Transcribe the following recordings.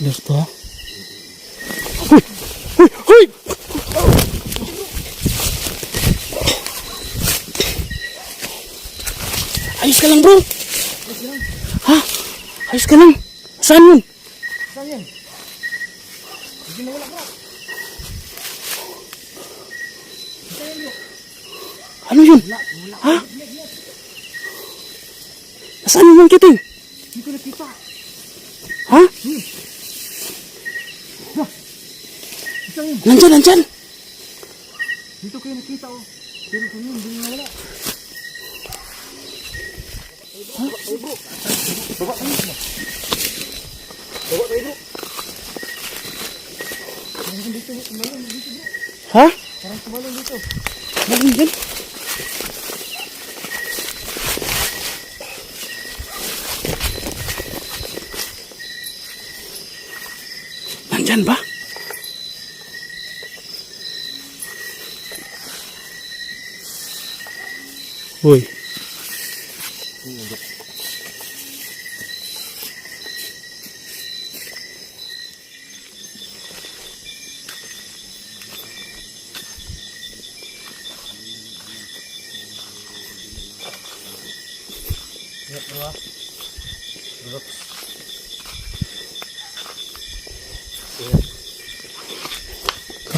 Alerto ha. Uy! Uy! Uy! Ayos ka lang bro. Ha? Ayos ka lang. Saan yun? Saan yan? Hindi na wala bro. Ano yun? Ha? Nasaan yun yung kiting? Hindi ko nakita. Ha? Saan yan? Nandyan, nandyan. Dito kayo nakita oh. Pero kung yun, hindi na wala. Ha? Ay bro. Baba tayo. Baba tayo bro. Parang dito, tumalon dito bro. Ha? Parang tumalon dito. Nandyan Uy.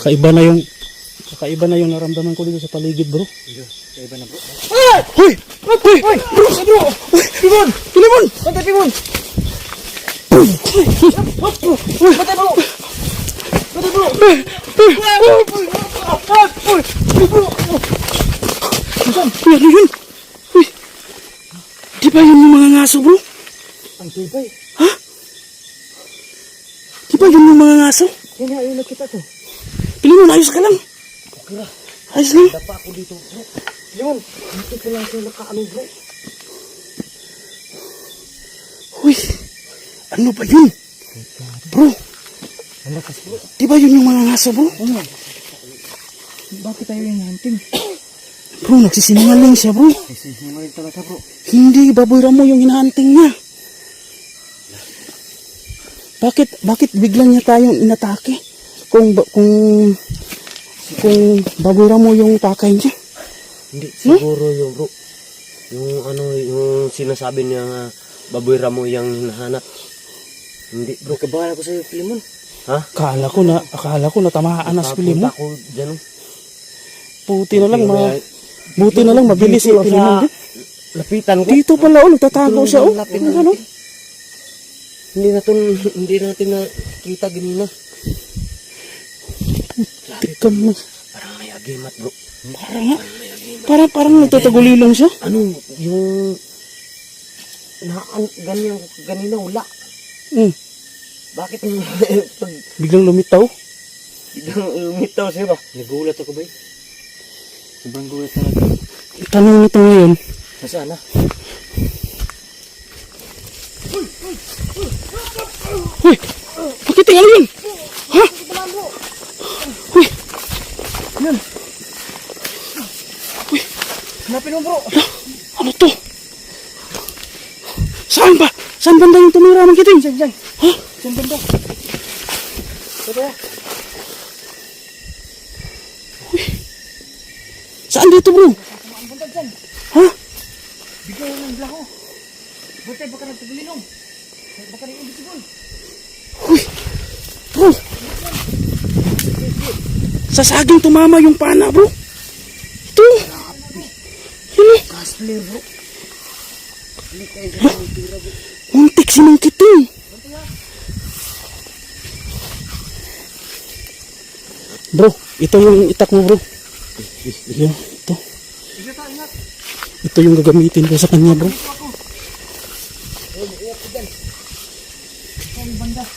Kakaiba na yung kakaiba na yung naramdaman ko dito sa paligid, bro. Kaya iba na bro. Hoy! Hoy! Hoy! Bro! Bro! Timon! Timon! Patay Pimon! Patay bro! Patay bro! Uy, ano yun? Uy! Di ba yun yung mga ngaso, bro? Ang tibay. Di ba yun yung mga ngaso? Yan nga yung nakita ko. Pilimon, ayos ka lang. Okay ra. Ayos lang. Dapa ako dito bro. Pimon! Dito ko lang siya nakaano bro. Uy! Ano ba yun? Bro, di ba yun yung mga ngaso, bro? Ano? Bakit tayo yung hunting? Bro, nagsisinungaling siya, bro. Rin talaga bro. Hindi, baboy ramo yung hinahunting niya. Bakit, bakit biglang niya tayong inatake? Kung, kung, kung baboy ramo yung takay niya. Hindi, siguro yung bro. Yung ano, yung sinasabi niya nga, baboy ramo yung hinahanap. Hindi bro. Kabahala ko sa'yo Pimon. Ha? Akala ko na, akala ko natamaan na si Pilimon. Tapunta ko dyan. Buti na lang, ma, buti na lang mabilis si Pilimon. sa- Lapitan ko. Dito pala, oh, nagtatago siya, oh. Lapit Ano, na. ano? Hindi natin, hindi natin nakita ganina. Tika mo. Parang may agimat bro. Parang nga, parang, nagtatagulilong siya. Ano, yung... Na, an- ganyan, ganina wala. Hmm, Bakit pag biglang lumitaw. biglang umitaw siya ba? Nagulat ako ba? Sobrang gulat talaga. Tanong nito ngayon, Nasaan na? Uy! Bakit tingnan yun? Ha? Hanapin mo bro! Ano to? Saan ba? Saan banda yung tumira ng kiting? Diyan, diyan. Ha? Diyan banda. Ito ya. Saan dito bro? Ang banda dyan. Ha? Bigla yung blaho. Bantay baka nagtagulilong. Baka rin invisible. Bro! Sa saging tumama yung pana bro. Ito. Yun oh. Gasly bro. Muntik si ng kiting. Bro, ito yung itak mo bro. Yung, ito. Ito yung gagamitin ko sa kanya bro.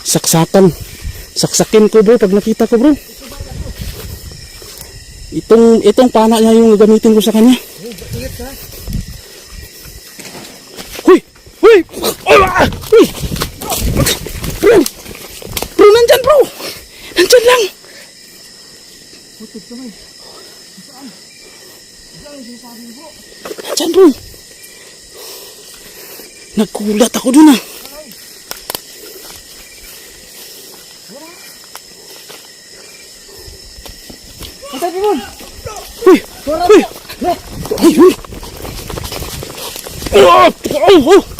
Saksakan. Saksakin ko bro pag nakita ko bro. Itong itong pana niya yung gagamitin ko sa kanya. Ingat ka. Uy! Uy! Bro! Bro, nandyan bro! Nandyan lang! Putod kamay. Saan? Saan yung sinasabi bro? Nandyan bro! Nagkulat ako dun ah. Mo. Uy! Uy! Uy! Uy! Oh! Oh! Oh!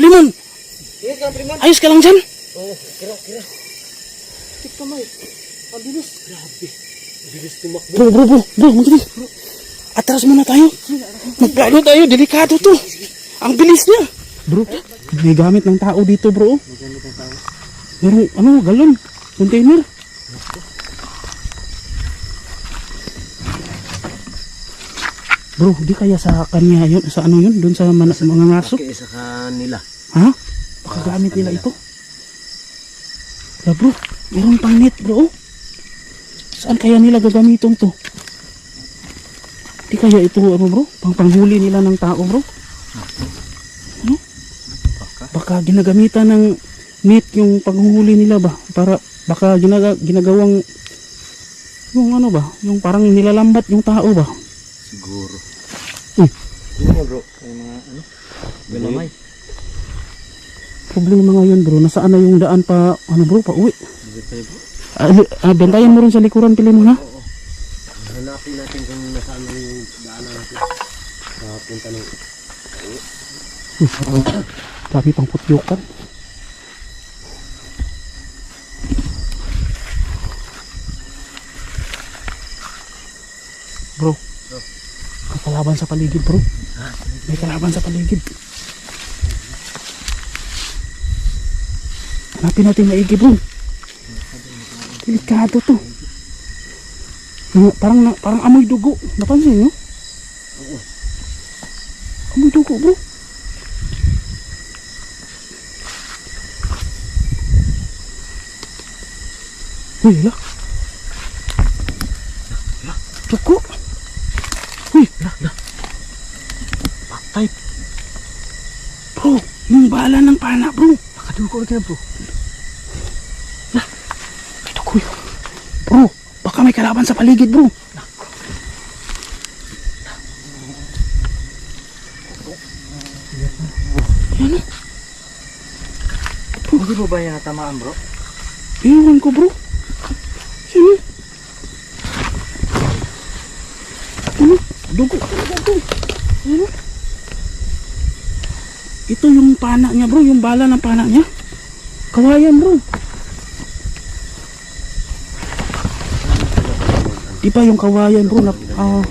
Limon! Yes, ka, Priman. Ayos ka lang dyan? Oo, kira, kira. Tik kamay. Ang bilis. Grabe. Bilis tumakbo. Bro, bro, bro, bro, magbilis. Atras muna tayo. Magplano tayo, delikado to. Ang bilis niya. Bro, may gamit ng tao dito, bro. May gamit ang tao. Merong, ano, galon, container. Bro, di kaya sa kanya yun, sa ano yun, doon sa man- mga ngaso? Kaya sa kanila. Ha? Baka gamit nila ito. Wala bro, meron pang net bro. Saan kaya nila gagamitin to? Di kaya ito ano bro? Pang panghuli nila ng tao bro? Ano? Baka ginagamitan ng net yung paghuhuli nila ba? Para baka ginaga, ginagawang yung ano ba? Yung parang nilalambat yung tao ba? Siguro. Uy, Ano bro? May mga ano? Galamay. problema ngayon bro. Nasaan na yung daan pa ano bro? Pa uwi. Dito tayo bro. Ah, ah, bentayan mo rin sa likuran pili mo ha? Hanapin natin kung nasaan na yung daanan natin. Nakapunta ng... Grabe pang putyukan. Bro, may kalaban sa paligid bro. May kalaban sa paligid. Hanapin natin maigi bro. Delikado to. Parang, parang amoy dugo. Napansin nyo? Amoy dugo bro. Uy, la. Dugo. Patay. Bro, yung bala ng pana, bro. Nakadugo ka bro. May dugo yun. Bro, baka may kalaban sa paligid, bro. Yan o. Hindi mo ba yan natamaan bro? Iwan ko, bro. Yan o. Ano? Dugo. Dugo. Yan o. Ito yung pana niya, bro. Yung bala ng pana niya. Kawayan, bro. Di ba yung kawayan, bro? Na, ah,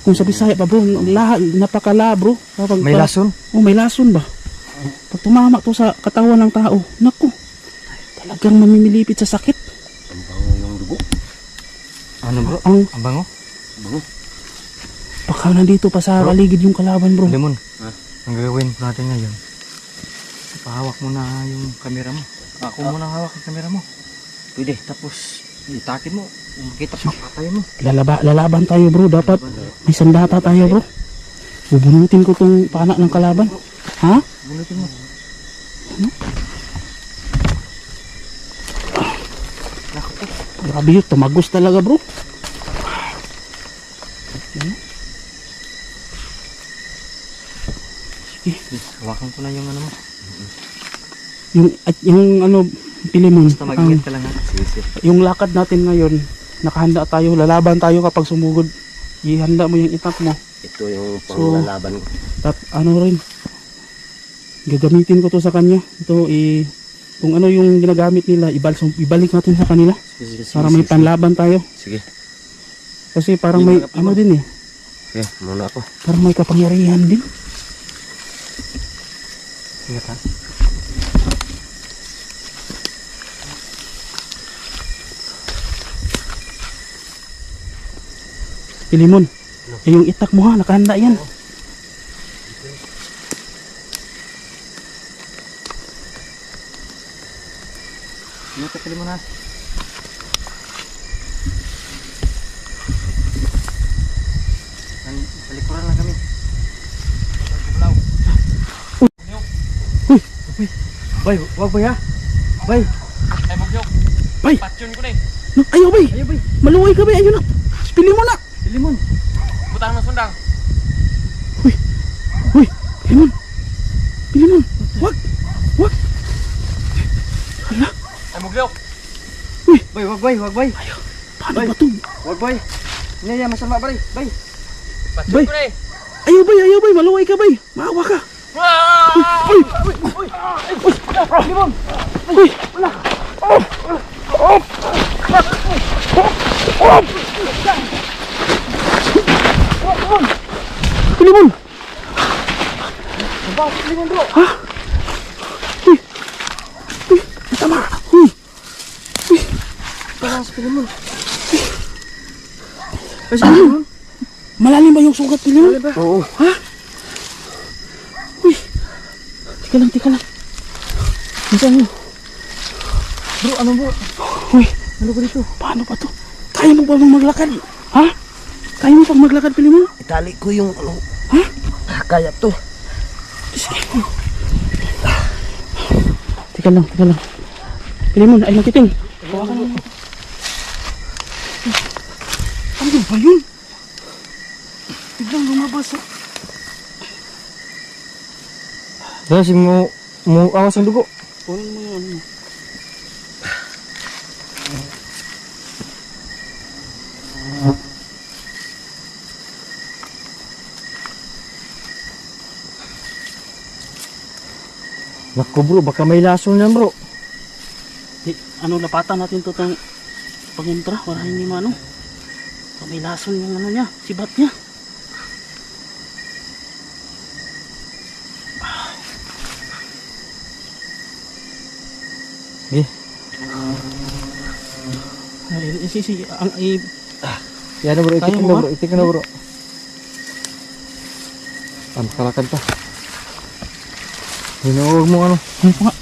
kung sa Bisaya pa, bro, lahat, napakala, bro. Kapag, May pa- lason? Oh, may lason ba? Pag tumama to sa katawan ng tao, naku, talagang mamimilipit sa sakit. Ang bango yung dugo. Ano bro? Ang Ang bango? Bango. baka nandito pa sa paligid yung kalaban, bro. Lemon. Ang gagawin natin ngayon. Pahawak mo na yung kamera mo. Ako muna ang hawak ang kamera mo. Pwede. Tapos, itakin mo. Makita pa, patay mo. Lalaba, lalaban tayo, bro. Dapat may sandata tayo, bro. Bubunutin ko tong pana ng kalaban. Ha? Bunutin mo. Grabe yun, tumagos talaga, bro. Hawakan ko na yung ano mo. Yung, at yung ano, pilimon. Basta mag-ingat ka lang ha. Sige, sige. yung lakad natin ngayon, nakahanda tayo, lalaban tayo kapag sumugod. Ihanda mo yung itak mo. Ito yung So- panglalaban ko. Tap, ano rin, gagamitin ko to sa kanya. Ito, i, kung ano yung ginagamit nila, ibal, so, ibalik natin sa kanila Sige, sige, sige. para may sige, panlaban tayo. Sige. Kasi parang Hindi may, ano din eh, Sige, muna ako. parang may kapangyarihan din. Ingat ha. Pilimon, eh, yung itak mo ha, nakahanda yan. Ingat ka pili mo na. Nan- Sa likuran lang kami. Uy, Bay, wag bay ha. Bay. Ay, Mugyok. bay, Patyon ko na eh. no, ayaw bay, Ayo bay. maluway ka bay, ayun na. Pilimon na. Pilimon. Butang ng sundang. Uy, uy, Pilimon, Pilimon, wag, wag. Hala, Ay, Mugyok. Bay, wag bay, wag bay. Paano ba to? Wag bay. Ini ya masama bay. Bay. Bay. Pre! Ayaw bay, ayaw bay, maluway ka bay. Maawa ka. Ah! Uy! Uy! Pilimon! Ha? Uy! Uy! Tama! Uy! Parang sa pilimon. Malalim ba yung sugat, Pilimon? Oo. Uy! Tika lang, tika lang. Nasaan mo? Bro, ano bro? Uy! Ano ba dito? Paano ba to? Kaya mo ba bang maglakad? Ha? Kaya mo pang maglakad, Pilimon? Itali ko yung ano. Ha? Kaya to. Tika lang, tika lang. Pilimon, ay nakiting. Hawakan mo. Ano ba yun? Biglang lumabas oh. Dahil mo mo awas ang dugo. Kunin mo yung ano. Naku bro, baka may lason yan bro. Di, ano, lapatan natin to tang panguntra para hindi maano. So, may lason yung ano niya, sibat niya. Sige. Ay, eh, si, si, ang, i, Yan na bro, Kaya itik mo na bro, itik na bro. Ah, makalakad pa. Hinuwag mo ano. ano pa nga?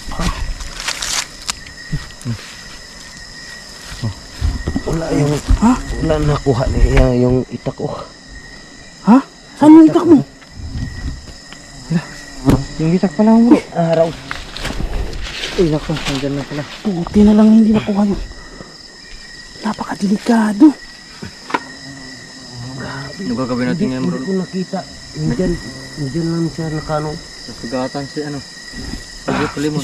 Wala yung, Ha? wala nakuha niya yung itak ko. Ha? Saan yung itak mo? Yung gitak pala mo bro. Araw. Uy, naku, nandyan na pala. Puti na lang hindi nakuha yun. Napakadelikado. Ano gagawin natin yan bro? Hindi ko nakita. Nandyan, nandyan lang siya nakano. Nasugatan si ano. Sabi ko limon.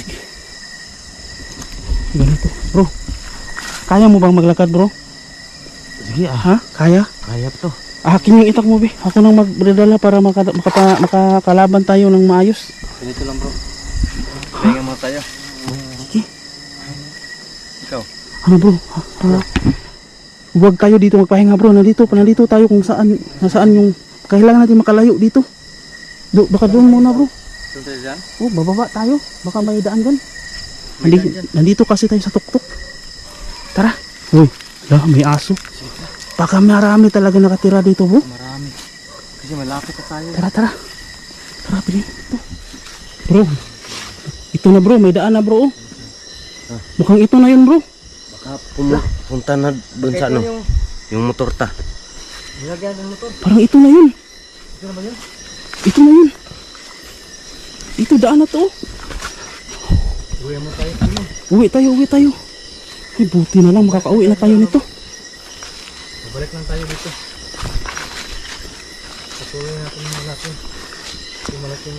Ganito. Bro, kaya mo bang maglakad bro? Sige ah. Ha? Kaya? Kaya to. Akin yung itak mo, be. Ako nang magdadala para maka, makapa, makakalaban tayo ng maayos. Ganito lang bro. Pahinga mo tayo. Sige. Ikaw. Ano bro? Ha? Huwag tayo dito magpahinga bro. Nandito, nandito tayo kung saan, nasaan yung kailangan natin makalayo dito. Do, baka doon muna bro. Doon tayo dyan? Oh, bababa tayo. Baka may daan dyan. May Nandi, daan dyan. nandito kasi tayo sa tuktok. Tara. Uy, la, may aso. Baka marami talaga nakatira dito bro. Marami. Kasi malapit na tayo. Tara, tara. Tara, pili. Ito. Bro. Ito na bro, may daan na bro. oh. Mukhang ito na yun bro. Baka pumu- punta na doon sa ano. Yung Yung motor ta. nilagyan ng motor. Parang ito na yun. Ito na ba yun? Ito na yun. Ito, daan na to. Uwi mo tayo. Limon. Uwi tayo, uwi tayo. Ay, buti na lang. Makakauwi na tayo nito. Babalik lang tayo dito. Patuloy natin yung malaki. Yung malaking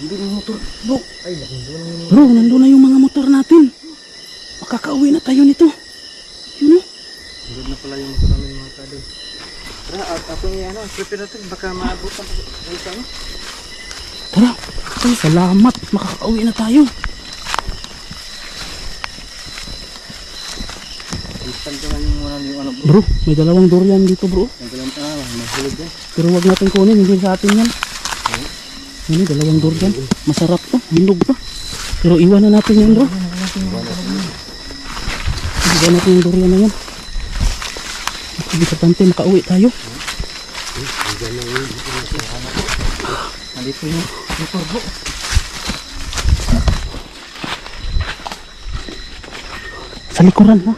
Hindi yung motor. Bro. ay laking doon yung Bro, nandun na yung mga motor natin. Makakauwi na tayo nito. Oh. doon na pala yung motor namin mga kadol. Tara, at ako yung ano, prepare natin. Baka maabutan pa tayo sa ano. Tara. Ay, salamat. Makakauwi na tayo. Ano bro. May dalawang durian dito bro. Ang dalam ah, mahulog yan. Pero wag natin kunin, hindi sa atin yan. Ano, dalawang durian. Masarap to, hinog pa. Pero iwan na natin yan bro. Iwan natin yung durian na yan. Importante makauwi tayo. Nandito yung motor bro. Sa likuran ha.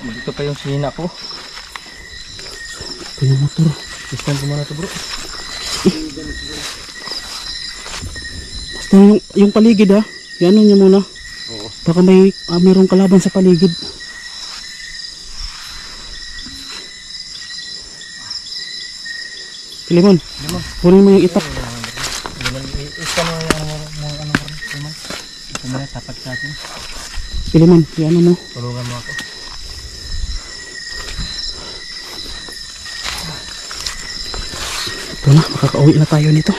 Dito pa yung sina ko. Ito yung motor. Istan ko muna to bro. Yung, yung paligid ha. Yan niya muna. Baka may ah, mayroong kalaban sa paligid. Limon, kunin mo yung itak. Istan mo yung ano mo, ano mo, ano mo. Tapat sa atin. Piliman, si ano mo. Tulungan mo ako. Ito na, makakauwi na tayo nito.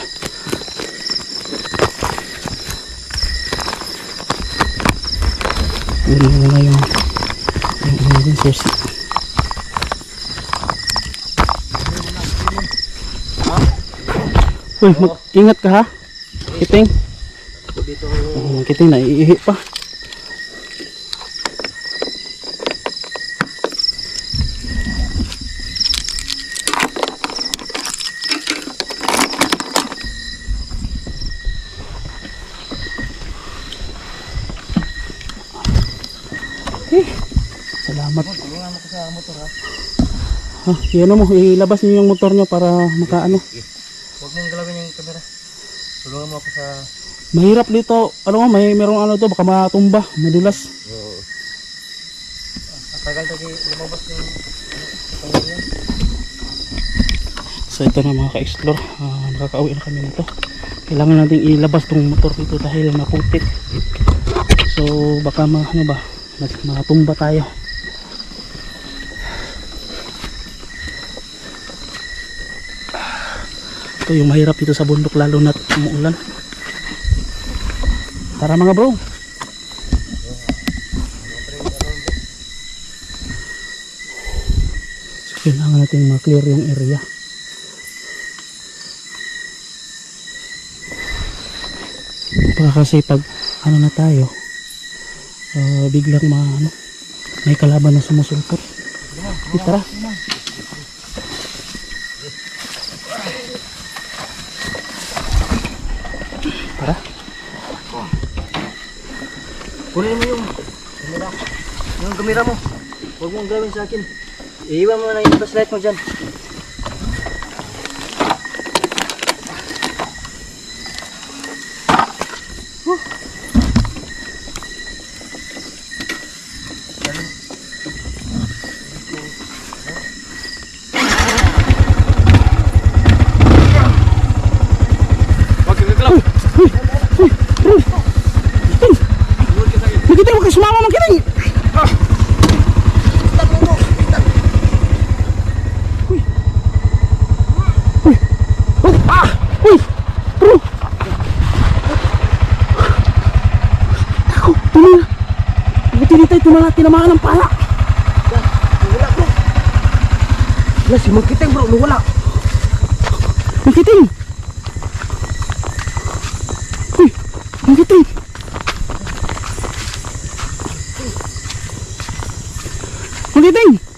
Mo na yung yung ano din, susi. Uy, mag ingat ka ha. Kiting. Kiting na iihi pa. Eh, salamat. Sa motor ha. Ha, yan mo, ilabas niyo yung motor niyo para makaano. Huwag mong galawin yung kamera. Tulungan mo ako sa... Mahirap dito, ano mo, may merong ano to, baka matumba, madulas. Oo. Atagal tagi lumabas yung... Ano, yan. So ito na mga ka-explore, ah, makakauwi na kami nito. Kailangan nating ilabas tong motor dito dahil maputik. So baka ma, ano ba, matumba tayo. Ito yung mahirap dito sa bundok lalo na umuulan. Tara mga bro. So, kailangan natin ma-clear yung area. Baka kasi pag ano na tayo, ah, biglang ma, ano, may kalaban na sumusulpot. Tara. Kunin mo yung kamera. Yung kamera mo. Huwag mong gawin sa akin. Iiwan mo na yung flashlight mo dyan. Huwag kang gagalaw. Magiting, huwag ka sumama, magiting! Uy! Uy! Oh, ah! Uy! Bro! Ako, tumula! Buti dito, tumula, tinamaan ng pala! Wala si Mangkiting bro, wala. Magiting! Uy! Magiting! Magiting!